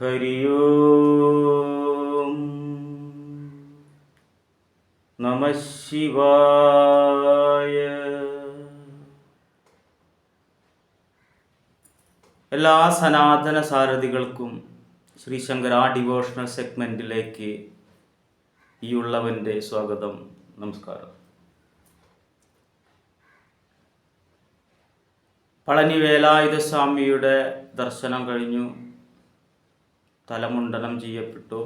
ഹരി ഓം നമ ശിവായ. എല്ലാ സനാതന സാരഥികൾക്കും ശ്രീ ശങ്കര ഡിവോഷണൽ സെഗ്മെന്റിലേക്ക് ഈ ഉള്ളവന്റെ സ്വാഗതം നമസ്കാരം. പളനി വേലായുധ സ്വാമിയുടെ ദർശനം കഴിഞ്ഞു. തലമുണ്ടനം ചെയ്യപ്പെട്ടു.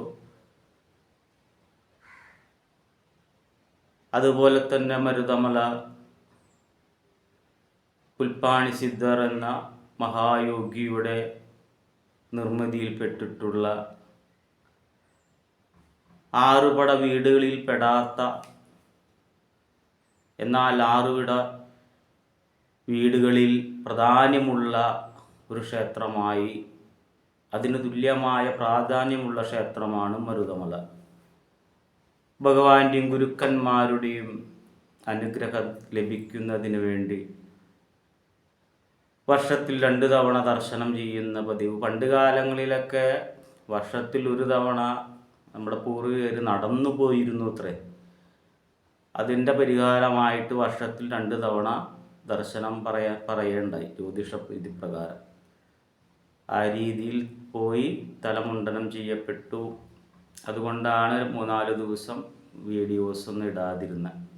അതുപോലെ തന്നെ മരുതമല പുൽപ്പാണി സിദ്ധർ എന്ന മഹായോഗിയുടെ നിർമ്മിതിയിൽപ്പെട്ടിട്ടുള്ള ആറുപട വീടുകളിൽ പെടാത്ത എന്നാൽ ആറുവിട വീടുകളിൽ പ്രാധാന്യമുള്ള ഒരു ക്ഷേത്രമായി അതിന് തുല്യമായ പ്രാധാന്യമുള്ള ക്ഷേത്രമാണ് മരുതമല. ഭഗവാന്റെയും ഗുരുക്കന്മാരുടെയും അനുഗ്രഹം ലഭിക്കുന്നതിന് വേണ്ടി വർഷത്തിൽ രണ്ട് തവണ ദർശനം ചെയ്യുന്ന പതിവ്. പണ്ട് കാലങ്ങളിലൊക്കെ വർഷത്തിൽ ഒരു തവണ നമ്മുടെ പൂർവികർ നടന്നു പോയിരുന്നു അത്രേ. അതിന്റെ പരിഹാരമായിട്ട് വർഷത്തിൽ രണ്ട് തവണ ദർശനം പറയാ പറയേണ്ടായി ജ്യോതിഷ ഇതിപ്രകാരം പ്രകാരം ആ രീതിയിൽ പോയി തലമുണ്ടനം ചെയ്യപ്പെട്ടു. അതുകൊണ്ടാണ് മൂന്നാൽ ദിവസം വീഡിയോസ് ഒന്നും ഇടാതിരുന്നത്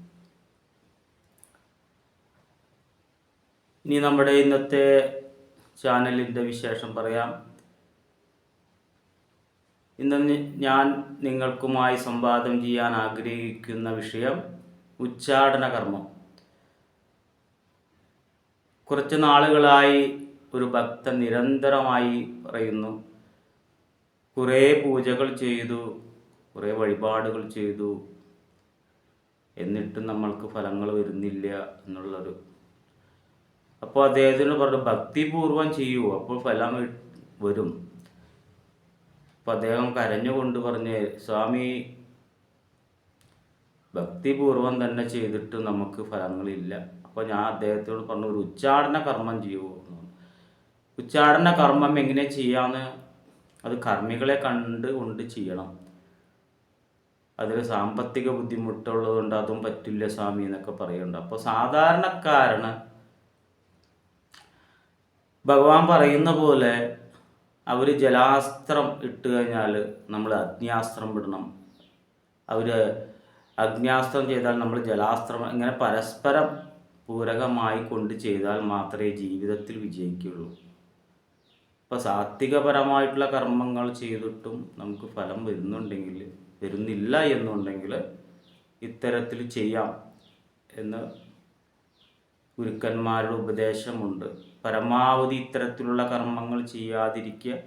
ഇനി നമ്മുടെ ഇന്നത്തെ ചാനലിന്റെ വിശേഷം പറയാം. ഇന്ന് ഞാൻ നിങ്ങൾക്കുമായി സംവാദം ചെയ്യാൻ ആഗ്രഹിക്കുന്ന വിഷയം ഉച്ചാടന കർമ്മം. കുറച്ച് നാളുകളായി ഒരു ഭക്തൻ നിരന്തരമായി പറയുന്നു. കുറേ പൂജകൾ ചെയ്തു കുറേ വഴിപാടുകൾ ചെയ്തു. എന്നിട്ടും നമ്മൾക്ക് ഫലങ്ങൾ വരുന്നില്ല എന്നുള്ളൊരു. അപ്പോൾ അദ്ദേഹത്തിന് പറഞ്ഞു ഭക്തിപൂർവം ചെയ്യൂ അപ്പോൾ ഫലം വരും. അപ്പം അദ്ദേഹം കരഞ്ഞുകൊണ്ട് പറഞ്ഞ് സ്വാമി ഭക്തിപൂർവം തന്നെ ചെയ്തിട്ട് നമുക്ക് ഫലങ്ങളില്ല. അപ്പോൾ ഞാൻ അദ്ദേഹത്തോട് പറഞ്ഞു ഒരു ഉച്ചാടന കർമ്മം ചെയ്യൂ. എന്ന് പറഞ്ഞു. ഉച്ചാടന കർമ്മം എങ്ങനെ ചെയ്യാന്ന് അത് കർമ്മികളെ കണ്ടുകൊണ്ട് ചെയ്യണം. അതിൽ സാമ്പത്തിക ബുദ്ധിമുട്ടുള്ളതുകൊണ്ട് അതും പറ്റില്ല സ്വാമി എന്നൊക്കെ പറയുന്നുണ്ട്. അപ്പോൾ സാധാരണക്കാരന് ഭഗവാൻ പറയുന്ന പോലെ അവർ ജലാസ്ത്രം ഇട്ട് കഴിഞ്ഞാൽ നമ്മൾ അഗ്നിയാസ്ത്രം വിടണം. അവർ അഗ്നിയാസ്ത്രം ചെയ്താൽ നമ്മൾ ജലാസ്ത്രം ഇങ്ങനെ പരസ്പരം പൂരകമായി കൊണ്ട് ചെയ്താൽ മാത്രമേ ജീവിതത്തിൽ വിജയിക്കുള്ളൂ ഇപ്പോൾ സാത്വികപരമായിട്ടുള്ള കർമ്മങ്ങൾ ചെയ്തിട്ടും നമുക്ക് ഫലം വരുന്നുണ്ടെങ്കിൽ വരുന്നില്ല എന്നുണ്ടെങ്കിൽ ഇത്തരത്തിൽ ചെയ്യാം എന്ന് ഗുരുക്കന്മാരുടെ ഉപദേശമുണ്ട്. പരമാവധി ഇത്തരത്തിലുള്ള കർമ്മങ്ങൾ ചെയ്യാതിരിക്കുക.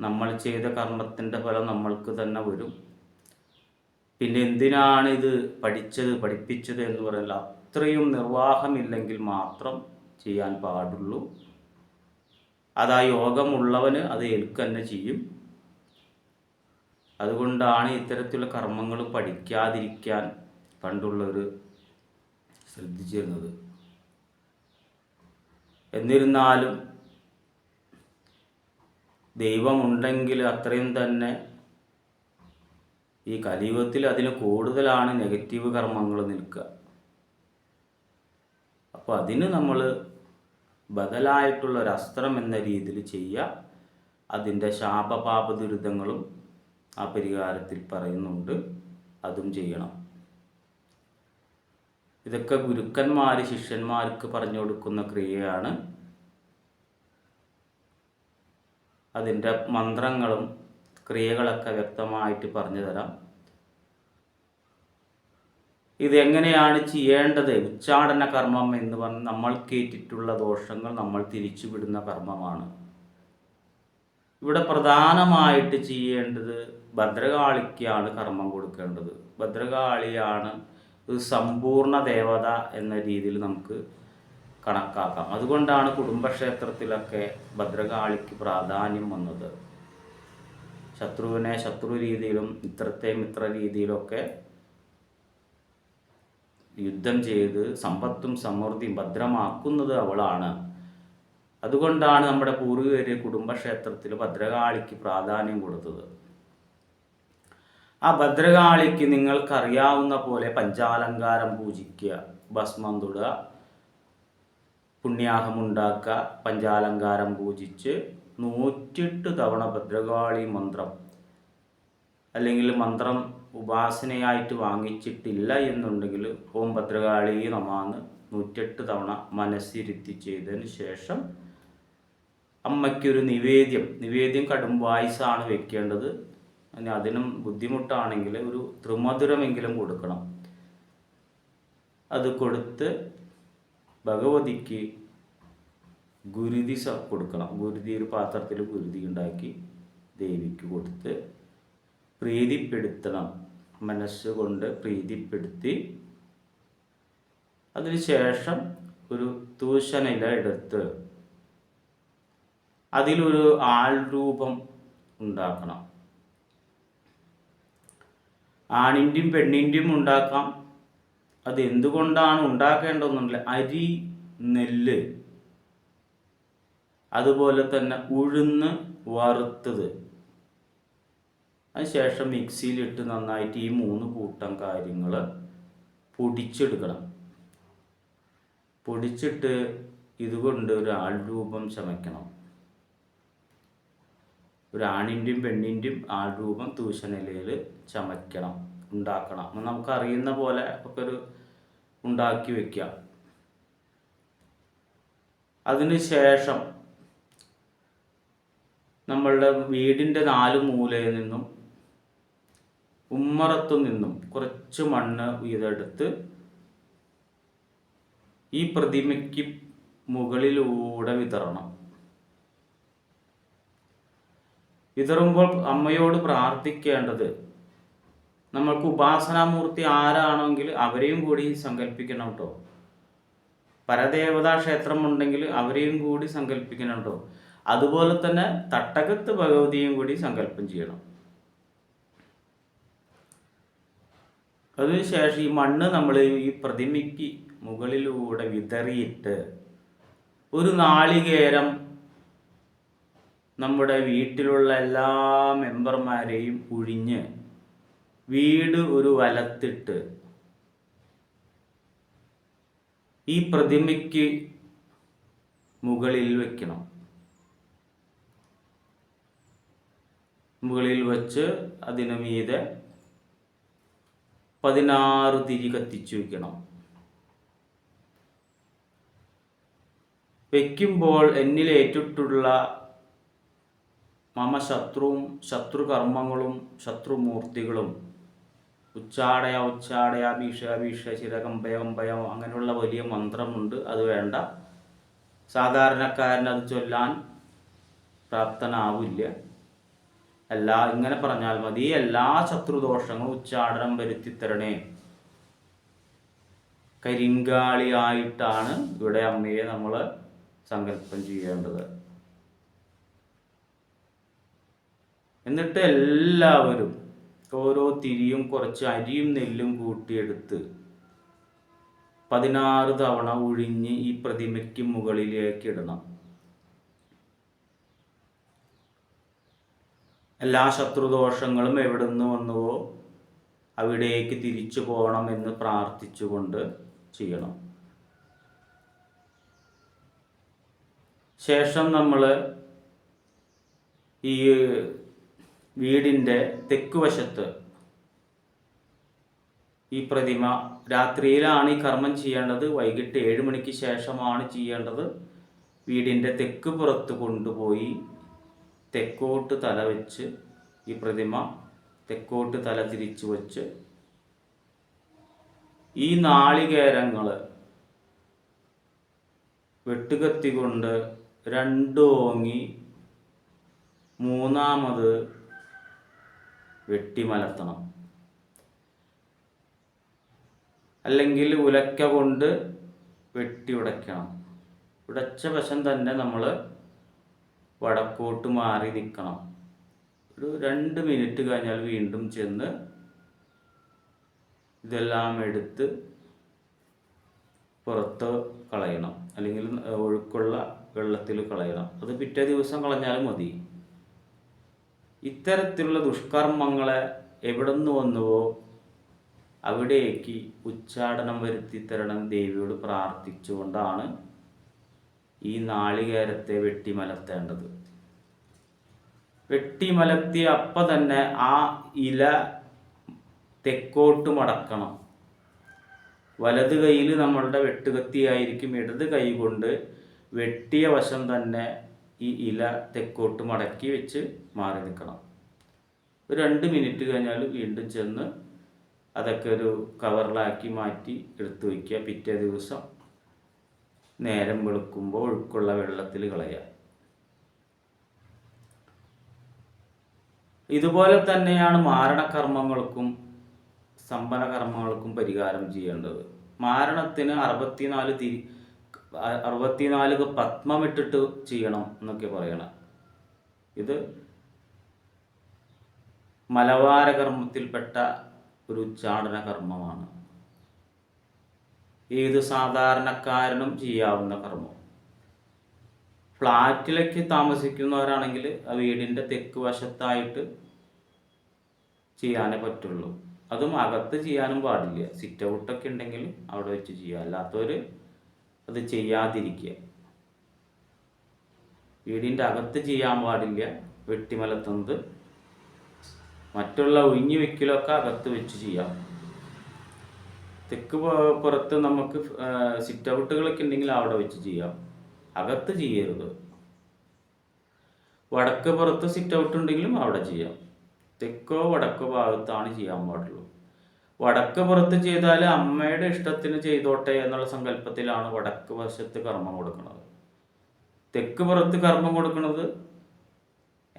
നമ്മൾ ചെയ്ത കർമ്മത്തിന്റെ ഫലം നമ്മൾക്ക് തന്നെ വരും. പിന്നെ എന്തിനാണ് ഇത് പഠിച്ചത് പഠിപ്പിച്ചത് എന്ന് പറയുന്നത് അത്രയും നിർവാഹമില്ലെങ്കിൽ മാത്രം ചെയ്യാൻ പാടുള്ളൂ. അത് ആ യോഗമുള്ളവന് അത് ഏൽക്കുക തന്നെ ചെയ്യും. അതുകൊണ്ടാണ് ഇത്തരത്തിലുള്ള കർമ്മങ്ങൾ പഠിക്കാതിരിക്കാൻ പണ്ടുള്ളവർ ശ്രദ്ധിച്ചിരുന്നത്. എന്നിരുന്നാലും ദൈവമുണ്ടെങ്കിൽ അത്രയും തന്നെ ഈ കലിയുഗത്തിൽ അതിന് കൂടുതലാണ് നെഗറ്റീവ് കർമ്മങ്ങൾ നിൽക്കുക. അപ്പോൾ അതിന് നമ്മൾ ബദലായിട്ടുള്ള ഒരു അസ്ത്രം എന്ന രീതിയിൽ ചെയ്യുക. അതിന്റെ ശാപപാപ ദുരിതങ്ങളും ആ പരിഹാരത്തിൽ പറയുന്നുണ്ട്. അതും ചെയ്യണം. ഇതൊക്കെ ഗുരുക്കന്മാർ ശിഷ്യന്മാർക്ക് പറഞ്ഞു കൊടുക്കുന്ന ക്രിയയാണ്. അതിന്റെ മന്ത്രങ്ങളും ക്രിയകളൊക്കെ വ്യക്തമായിട്ട് പറഞ്ഞു തരാം. ഇതെങ്ങനെയാണ് ചെയ്യേണ്ടത്? ഉച്ചാടന കർമ്മം എന്ന് പറഞ്ഞ് നമ്മൾ കേട്ടിട്ടുള്ള ദോഷങ്ങൾ നമ്മൾ തിരിച്ചുവിടുന്ന കർമ്മമാണ്. ഇവിടെ പ്രധാനമായിട്ട് ചെയ്യേണ്ടത് ഭദ്രകാളിക്കാണ് കർമ്മം കൊടുക്കേണ്ടത്. ഭദ്രകാളിയാണ് ഒരു സമ്പൂർണ ദേവത എന്ന രീതിയിൽ നമുക്ക് കണക്കാക്കാം. അതുകൊണ്ടാണ് കുടുംബക്ഷേത്രത്തിലൊക്കെ ഭദ്രകാളിക്ക് പ്രാധാന്യം വന്നത്. ശത്രുവിനെ ശത്രു രീതിയിലും മിത്രത്തെ മിത്ര രീതിയിലൊക്കെ യുദ്ധം ചെയ്ത് സമ്പത്തും സമൃദ്ധിയും ഭദ്രമാക്കുന്നത് അവളാണ്. അതുകൊണ്ടാണ് നമ്മുടെ പൂർവികര് കുടുംബക്ഷേത്രത്തിൽ ഭദ്രകാളിക്ക് പ്രാധാന്യം കൊടുത്തത്. ആ ഭദ്രകാളിക്ക് നിങ്ങൾക്കറിയാവുന്ന പോലെ പഞ്ചാലങ്കാരം പൂജിക്കുക ഭസ്മം തൊടുക പുണ്യാഹമുണ്ടാക്കുക പഞ്ചാലങ്കാരം പൂജിച്ച് നൂറ്റെട്ട് തവണ ഭദ്രകാളി മന്ത്രം അല്ലെങ്കിൽ മന്ത്രം ഉപാസനയായിട്ട് വാങ്ങിച്ചിട്ടില്ല എന്നുണ്ടെങ്കിൽ ഓം ഭദ്രകാളി നമാന്ന് നൂറ്റെട്ട് തവണ മനസ്സിരുത്തി ചെയ്തതിന് ശേഷം അമ്മയ്ക്കൊരു നിവേദ്യം നിവേദ്യം കടും വായിസാണ് വെക്കേണ്ടത്. ഇനി അതിനും ബുദ്ധിമുട്ടാണെങ്കിൽ ഒരു ത്രിമധുരമെങ്കിലും കൊടുക്കണം. അത് കൊടുത്ത് ഭഗവതിക്ക് ഗുരുതി കൊടുക്കണം. ഗുരുതി ഒരു പാത്രത്തിൽ ഗുരുതി ഉണ്ടാക്കി ദേവിക്ക് കൊടുത്ത് പ്രീതിപ്പെടുത്തണം. മനസ്സുകൊണ്ട് പ്രീതിപ്പെടുത്തി അതിനുശേഷം ഒരു തൂശനില എടുത്ത് അതിലൊരു ആൾരൂപം ഉണ്ടാക്കണം. ആണിന്റെയും പെണ്ണിന്റെയും ഉണ്ടാക്കാം. അത് എന്തുകൊണ്ടാണ് ഉണ്ടാക്കേണ്ടതെന്നില്ല അരി നെല്ല് അതുപോലെ തന്നെ ഉഴുന്ന് വറുത്തത്. അതിനുശേഷം മിക്സിയിലിട്ട് നന്നായിട്ട് ഈ മൂന്ന് കൂട്ടം കാര്യങ്ങൾ പൊടിച്ചെടുക്കണം. പൊടിച്ചിട്ട് ഇതുകൊണ്ട് ഒരു ആൾ രൂപം ചമയ്ക്കണം. ഒരു ആണിന്റെയും പെണ്ണിന്റെയും ആൾ രൂപം തൂശനിലയിൽ ചമയ്ക്കണം ഉണ്ടാക്കണം. നമുക്കറിയുന്ന പോലെ ഒക്കെ ഒരു ഉണ്ടാക്കി വയ്ക്കാം അതിനുശേഷം നമ്മളുടെ വീടിന്റെ നാല് മൂലയിൽ നിന്നും ഉമ്മറത്തു നിന്നും കുറച്ച് മണ്ണ് വീതെടുത്ത് ഈ പ്രതിമയ്ക്ക് മുകളിലൂടെ വിതറണം. വിതറുമ്പോൾ അമ്മയോട് പ്രാർത്ഥിക്കേണ്ടത് നമ്മൾക്ക് ഉപാസനാമൂർത്തി ആരാണെങ്കിൽ അവരെയും കൂടി സങ്കല്പിക്കണം കേട്ടോ പരദേവതാ ക്ഷേത്രം ഉണ്ടെങ്കിൽ അവരെയും കൂടി സങ്കല്പിക്കണം കേട്ടോ അതുപോലെ തന്നെ തട്ടകത്ത് ഭഗവതിയും കൂടി സങ്കല്പം ചെയ്യണം. അതിനുശേഷം ഈ മണ്ണ് നമ്മൾ ഈ പ്രതിമയ്ക്ക് മുകളിലൂടെ വിതറിയിട്ട് ഒരു നാളികേരം നമ്മുടെ വീട്ടിലുള്ള എല്ലാ മെമ്പർമാരെയും ഒഴിഞ്ഞ് വീട് ഒരു വലത്തിട്ട് ഈ പ്രതിമയ്ക്ക് മുകളിൽ വയ്ക്കണം മുകളിൽ വച്ച് അതിനു മീതെ പതിനാറ് തിരി കത്തിച്ചു വെക്കണം വെക്കുമ്പോൾ എന്നിലേറ്റിട്ടുള്ള മമ ശത്രുവും ശത്രുകർമ്മങ്ങളും ശത്രുമൂർത്തികളും ഉച്ചാടയ ഉച്ചാടയ ഭീഷ ഭീഷ ചിരകമ്പയകമ്പയം അങ്ങനെയുള്ള വലിയ മന്ത്രമുണ്ട്. അത് വേണ്ട. സാധാരണക്കാരൻ അത് ചൊല്ലാൻ പ്രാപ്തനാവില്ല. എല്ലാ ഇങ്ങനെ പറഞ്ഞാൽ മതി. എല്ലാ ശത്രുദോഷങ്ങളും ഉച്ചാടനം വരുത്തി തരണേ കരിങ്കാളിയായിട്ടാണ് ഇവിടെ അമ്മയെ നമ്മൾ സങ്കല്പം ചെയ്യേണ്ടത്. എന്നിട്ട് എല്ലാവരും ഓരോ തിരിയും കുറച്ച് അരിയും നെല്ലും കൂട്ടിയെടുത്ത് പതിനാറ് തവണ ഒഴിഞ്ഞ് ഈ പ്രതിമയ്ക്ക് മുകളിലേക്ക് ഇടണം. എല്ലാ ശത്രുദോഷങ്ങളും എവിടെ നിന്ന് വന്നുവോ അവിടേക്ക് തിരിച്ചു പോകണം എന്ന് പ്രാർത്ഥിച്ചുകൊണ്ട് ചെയ്യണം. ശേഷം നമ്മൾ ഈ വീടിന്റെ തെക്ക് വശത്ത് ഈ പ്രതിമ രാത്രിയിലാണ് ഈ കർമ്മം ചെയ്യേണ്ടത്. വൈകിട്ട് ഏഴ് മണിക്ക് ശേഷമാണ് ചെയ്യേണ്ടത്. വീടിന്റെ തെക്ക് പുറത്ത് കൊണ്ടുപോയി തെക്കോട്ട് തല വെച്ച് ഈ പ്രതിമ തെക്കോട്ട് തല തിരിച്ചു വച്ച് ഈ നാളികേരങ്ങൾ വെട്ടുകത്തി കൊണ്ട് രണ്ട് ഓങ്ങി മൂന്നാമത് വെട്ടിമലർത്തണം. അല്ലെങ്കിൽ ഉലക്ക കൊണ്ട് വെട്ടി ഉടയ്ക്കണം. ഉടച്ച വശം തന്നെ നമ്മൾ വടക്കോട്ട് മാറി നിൽക്കണം ഒരു രണ്ട് മിനിറ്റ് കഴിഞ്ഞാൽ വീണ്ടും ചെന്ന് ഇതെല്ലാം എടുത്ത് പുറത്ത് കളയണം. അല്ലെങ്കിൽ ഒഴുക്കുള്ള വെള്ളത്തിൽ കളയണം. അത് പിറ്റേ ദിവസം കളഞ്ഞാലും മതി. ഇത്തരത്തിലുള്ള ദുഷ്കർമ്മങ്ങളെ എവിടെ നിന്ന് വന്നുവോ അവിടേക്ക് ഉച്ചാടനം വരുത്തി തരണം ദേവിയോട് പ്രാർത്ഥിച്ചുകൊണ്ടാണ് ഈ നാളികേരത്തെ വെട്ടിമലത്തേണ്ടത് വെട്ടിമലത്തിയ അപ്പം തന്നെ ആ ഇല തെക്കോട്ട് മടക്കണം. വലത് കൈയിൽ നമ്മളുടെ വെട്ടുകത്തിയായിരിക്കും ഇടത് കൈ കൊണ്ട് വെട്ടിയ വശം തന്നെ ഈ ഇല തെക്കോട്ട് മടക്കി വെച്ച് മാറി നിൽക്കണം. ഒരു രണ്ട് മിനിറ്റ് കഴിഞ്ഞാൽ വീണ്ടും ചെന്ന് അതൊക്കെ ഒരു കവറിലാക്കി മാറ്റി എടുത്തു വയ്ക്കുക. പിറ്റേ ദിവസം നേരം വെളുക്കുമ്പോൾ ഒഴുക്കുള്ള വെള്ളത്തിൽ കളയുക. ഇതുപോലെ തന്നെയാണ് മാരണകർമ്മങ്ങൾക്കും സമ്പന കർമ്മങ്ങൾക്കും പരിഹാരം ചെയ്യേണ്ടത്. മാരണത്തിന് അറുപത്തിനാല് തിരി അറുപത്തിനാല് പത്മമിട്ടിട്ട് ചെയ്യണം എന്നൊക്കെ പറയണം. ഇത് മലവാര കർമ്മത്തിൽപ്പെട്ട ഒരു ഉച്ചാടന കർമ്മമാണ് ഏത് സാധാരണക്കാരനും ചെയ്യാവുന്ന കർമ്മം. ഫ്ലാറ്റിലേക്ക് താമസിക്കുന്നവരാണെങ്കിൽ ആ വീടിന്റെ തെക്ക് വശത്തായിട്ട് ചെയ്യാനേ പറ്റുള്ളൂ. അതും അകത്ത് ചെയ്യാനും പാടില്ല. സിറ്റ് ഔട്ടൊക്കെ ഉണ്ടെങ്കിൽ അവിടെ വെച്ച് ചെയ്യുക. അല്ലാത്തവർ അത് ചെയ്യാതിരിക്കുക. വീടിന്റെ അകത്ത് ചെയ്യാൻ പാടില്ല. വെട്ടിമലത്തുന്നത്. മറ്റുള്ള ഒഴിഞ്ഞു വെക്കലൊക്കെ അകത്ത് വെച്ച് ചെയ്യാം. തെക്ക് പുറത്ത് നമുക്ക് സിറ്റ് ഔട്ടുകളൊക്കെ ഉണ്ടെങ്കിൽ അവിടെ വെച്ച് ചെയ്യാം. അകത്ത് ചെയ്യരുത്. വടക്ക് പുറത്ത് സിറ്റ് ഔട്ട് ഉണ്ടെങ്കിലും അവിടെ ചെയ്യാം. തെക്കോ വടക്കോ ഭാഗത്താണ് ചെയ്യാൻ പാടുള്ളൂ. വടക്ക് പുറത്ത് ചെയ്താൽ അമ്മയുടെ ഇഷ്ടത്തിന് ചെയ്തോട്ടെ എന്നുള്ള സങ്കല്പത്തിലാണ് വടക്ക് വശത്ത് കർമ്മം കൊടുക്കുന്നത്. തെക്ക് പുറത്ത് കർമ്മം കൊടുക്കുന്നത്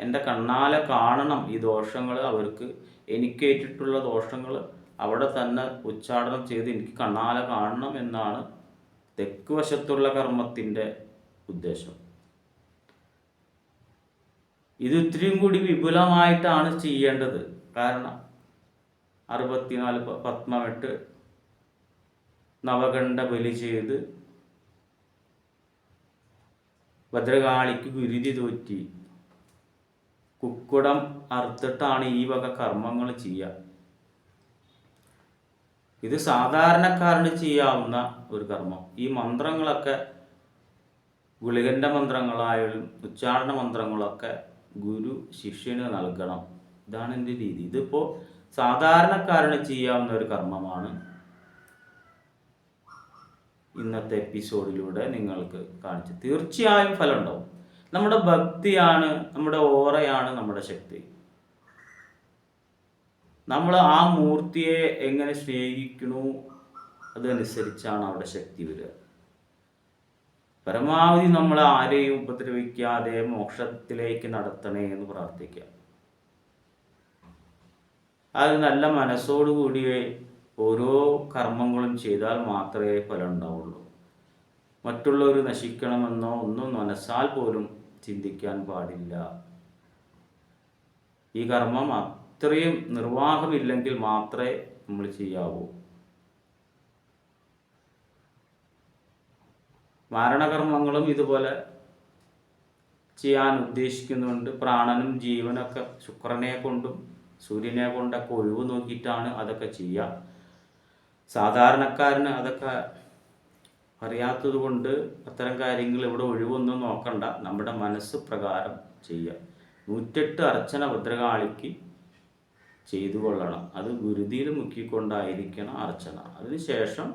എന്റെ കണ്ണാലെ കാണണം ഈ ദോഷങ്ങൾ അവർക്ക് എനിക്കേറ്റിട്ടുള്ള ദോഷങ്ങൾ അവിടെ തന്നെ ഉച്ചാടനം ചെയ്ത് എനിക്ക് കണ്ണാല കാണണം എന്നാണ് തെക്ക് വശത്തുള്ള കർമ്മത്തിന്റെ ഉദ്ദേശം. ഇത് ഇത്രയും കൂടി വിപുലമായിട്ടാണ് ചെയ്യേണ്ടത്. കാരണം അറുപത്തിനാല് പത്മമെട്ട് നവകണ്ഠ ബലി ചെയ്ത് ഭദ്രകാളിക്ക് ഗുരുതി തോറ്റി. കുക്കുടം അറുത്തിട്ടാണ് ഈ വക കർമ്മങ്ങൾ ചെയ്യുക. ഇത് സാധാരണക്കാരന് ചെയ്യാവുന്ന ഒരു കർമ്മം. ഈ മന്ത്രങ്ങളൊക്കെ ഗുളികന്റെ മന്ത്രങ്ങളായാലും ഉച്ചാരണ മന്ത്രങ്ങളൊക്കെ ഗുരു ശിഷ്യന് നൽകണം. ഇതാണ് എന്റെ രീതി. ഇതിപ്പോൾ സാധാരണക്കാരന് ചെയ്യാവുന്ന ഒരു കർമ്മമാണ് ഇന്നത്തെ എപ്പിസോഡിലൂടെ നിങ്ങൾക്ക് കാണിച്ചു തീർച്ചയായും ഫലം ഉണ്ടാവും. നമ്മുടെ ഭക്തിയാണ് നമ്മുടെ ഓറയാണ് നമ്മുടെ ശക്തി. നമ്മൾ ആ മൂർത്തിയെ എങ്ങനെ സ്നേഹിക്കണു അതനുസരിച്ചാണ് അവിടെ ശക്തി വരിക. പരമാവധി നമ്മൾ ആരെയും ഉപദ്രവിക്കാതെ മോക്ഷത്തിലേക്ക് നടത്തണേ എന്ന് പ്രാർത്ഥിക്കാം അത് നല്ല മനസ്സോടുകൂടി ഓരോ കർമ്മങ്ങളും ചെയ്താൽ മാത്രമേ ഫലം ഉണ്ടാവുള്ളൂ. മറ്റുള്ളവർ നശിക്കണമെന്നോ ഒന്നും മനസ്സാൽ പോലും ചിന്തിക്കാൻ പാടില്ല. ഈ കർമ്മം അത്രയും നിർവാഹമില്ലെങ്കിൽ മാത്രമേ നമ്മൾ ചെയ്യാവൂ. മാരണകർമ്മങ്ങളും ഇതുപോലെ ചെയ്യാൻ ഉദ്ദേശിക്കുന്നുണ്ട് പ്രാണനും ജീവനൊക്കെ ശുക്രനെ കൊണ്ടും സൂര്യനെ കൊണ്ടൊക്കെ ഒഴിവ് നോക്കിയിട്ടാണ് അതൊക്കെ ചെയ്യുക. സാധാരണക്കാരന് അതൊക്കെ അറിയാത്തത് കൊണ്ട് അത്തരം കാര്യങ്ങൾ ഇവിടെ ഒഴിവൊന്നും നോക്കണ്ട. നമ്മുടെ മനസ്സ് പ്രകാരം ചെയ്യുക. നൂറ്റെട്ട് അർച്ചന ഭദ്രകാളിക്ക് ചെയ്തു കൊള്ളണം അത് ഗുരുതിയിൽ മുക്കിക്കൊണ്ടായിരിക്കണം അർച്ചന. അതിനുശേഷം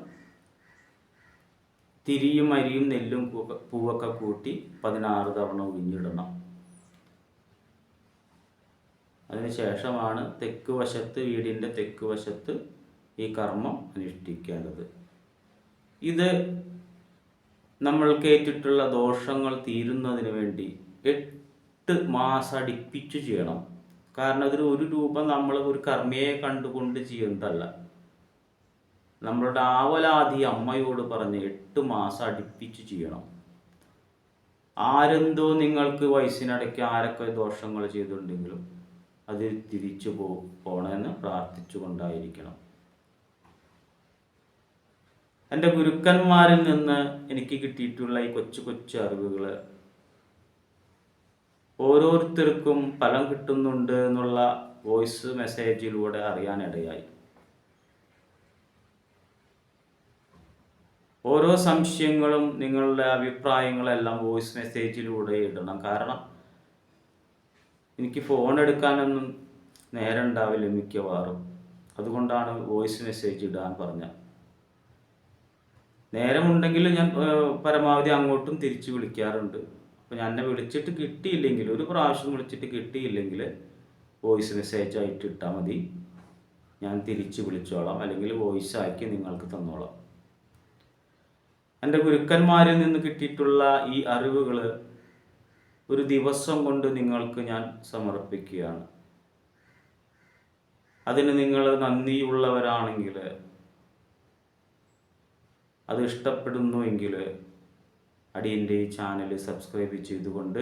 തിരിയും അരിയും നെല്ലും പൂവൊക്കെ കൂട്ടി പതിനാറ് തവണ ഉഴിഞ്ഞിടണം അതിനുശേഷമാണ് തെക്ക് വശത്ത് വീടിന്റെ തെക്ക് വശത്ത് ഈ കർമ്മം അനുഷ്ഠിക്കേണ്ടത്. ഇത് നമ്മൾക്ക് ഏറ്റിട്ടുള്ള ദോഷങ്ങൾ തീരുന്നതിന് വേണ്ടി എട്ട് മാസം അടുപ്പിച്ചു ചെയ്യണം. കാരണം അതിൽ ഒരു രൂപ നമ്മൾ ഒരു കർമ്മയെ കണ്ടുകൊണ്ട് ചെയ്യുന്നതല്ല നമ്മളുടെ ആവലാതി അമ്മയോട് പറഞ്ഞ് എട്ട് മാസം അടുപ്പിച്ച് ചെയ്യണം. ആരെന്തോ നിങ്ങൾക്ക് വയസ്സിനിടയ്ക്ക് ആരൊക്കെ ദോഷങ്ങൾ ചെയ്തിട്ടുണ്ടെങ്കിലും അത് തിരിച്ചു പോ പോണമെന്ന് പ്രാർത്ഥിച്ചുകൊണ്ടായിരിക്കണം. എന്റെ ഗുരുക്കന്മാരിൽ നിന്ന് എനിക്ക് കിട്ടിയിട്ടുള്ള ഈ കൊച്ചു കൊച്ചു അറിവുകൾ ഓരോരുത്തർക്കും ഫലം കിട്ടുന്നുണ്ട് എന്നുള്ള വോയിസ് മെസ്സേജിലൂടെ അറിയാനിടയായി. ഓരോ സംശയങ്ങളും നിങ്ങളുടെ അഭിപ്രായങ്ങളെല്ലാം വോയിസ് മെസ്സേജിലൂടെ ഇടണം. കാരണം എനിക്ക് ഫോൺ എടുക്കാനൊന്നും നേരം ഉണ്ടാവില്ല മിക്കവാറും. അതുകൊണ്ടാണ് വോയിസ് മെസ്സേജ് ഇടാൻ പറഞ്ഞത് നേരമുണ്ടെങ്കിൽ ഞാൻ പരമാവധി അങ്ങോട്ടും തിരിച്ചു വിളിക്കാറുണ്ട്. അപ്പോൾ ഞാൻ എന്നെ വിളിച്ചിട്ട് കിട്ടിയില്ലെങ്കിൽ ഒരു പ്രാവശ്യം വിളിച്ചിട്ട് കിട്ടിയില്ലെങ്കിൽ വോയിസ് മെസ്സേജ് ആയിട്ട് ഇട്ടാൽ മതി. ഞാൻ തിരിച്ച് വിളിച്ചോളാം. അല്ലെങ്കിൽ വോയിസ് ആക്കി നിങ്ങൾക്ക് തന്നോളാം. എന്റെ ഗുരുക്കന്മാരിൽ നിന്ന് കിട്ടിയിട്ടുള്ള ഈ അറിവുകൾ ഒരു ദിവസം കൊണ്ട് നിങ്ങൾക്ക് ഞാൻ സമർപ്പിക്കുകയാണ്. അതിന് നിങ്ങൾ നന്ദിയുള്ളവരാണെങ്കിൽ അത് ഇഷ്ടപ്പെടുന്നുവെങ്കിൽ അടിയന്റെ ഈ ചാനൽ സബ്സ്ക്രൈബ് ചെയ്തുകൊണ്ട്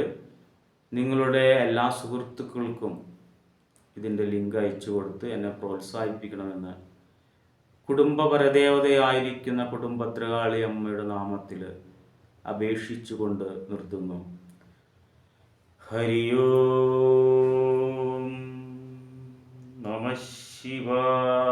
നിങ്ങളുടെ എല്ലാ സുഹൃത്തുക്കൾക്കും ഇതിന്റെ ലിങ്ക് അയച്ചു കൊടുത്ത് എന്നെ പ്രോത്സാഹിപ്പിക്കണമെന്ന്. കുടുംബപരദേവതയായിരിക്കുന്ന കുടുംബദ്രകാളി അമ്മയുടെ നാമത്തിൽ അപേക്ഷിച്ചുകൊണ്ട് നിർത്തുന്നു. ഹരിയോ നമ ശിവായ